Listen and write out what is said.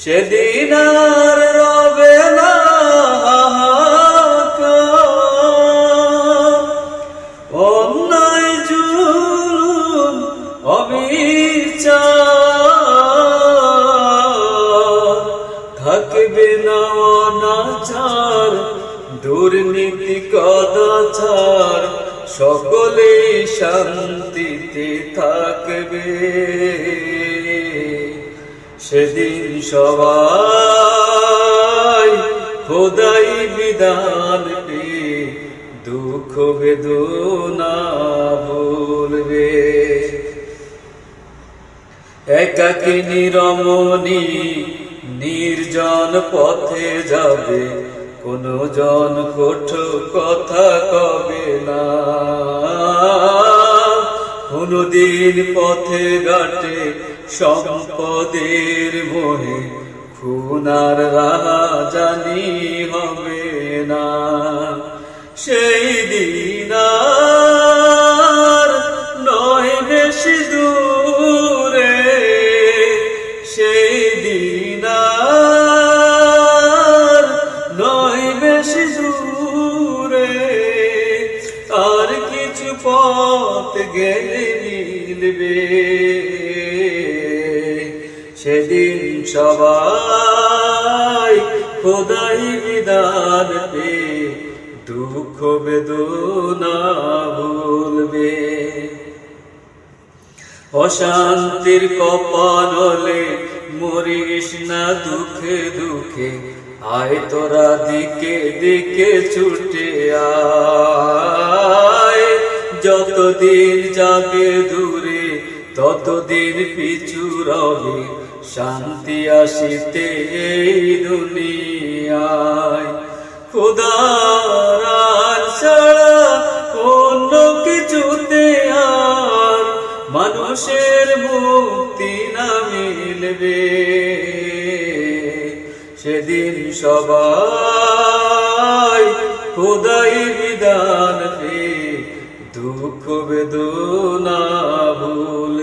সেদিন আর রবে না। অন্যায় জুলুম অবিচার। না অনাচার দুর্নীতি কদাচার সকলে শান্তিতে থাকবে। সেদিন সবাই খোদাই বিধান দুঃখ বেদনা বলবে। একাকি নিরমণি নির্জন পথে যাবে, কোন জন কঠো কথা কবে না। কোনদিন পথে ঘাটে সম্পদের মোহে খুনার রাহা জানি হবে না। সেই দিন নয় বেশি নয় বেশি আর কিছু পথ গেলে মিলবে। সেদিন সবাই খোদাই বিধান পে দুঃখ বেদনা ভুলবে। অশান্তির কপানলে মরিস না দুঃখে দুঃখে, আয় তোরা দিকে দিকে ছুটে আয়। যতদিন যাবে দূরে, ততদিন পিছু রবে শান্তি আসিতে দুনিয়ায়। খোদার ছাড়া অন্য কিছুতে আর মানুষের মুক্তি না মিলবে। সেদিন সবাই খোদাই বিধান দুঃখ বেদনা ভুল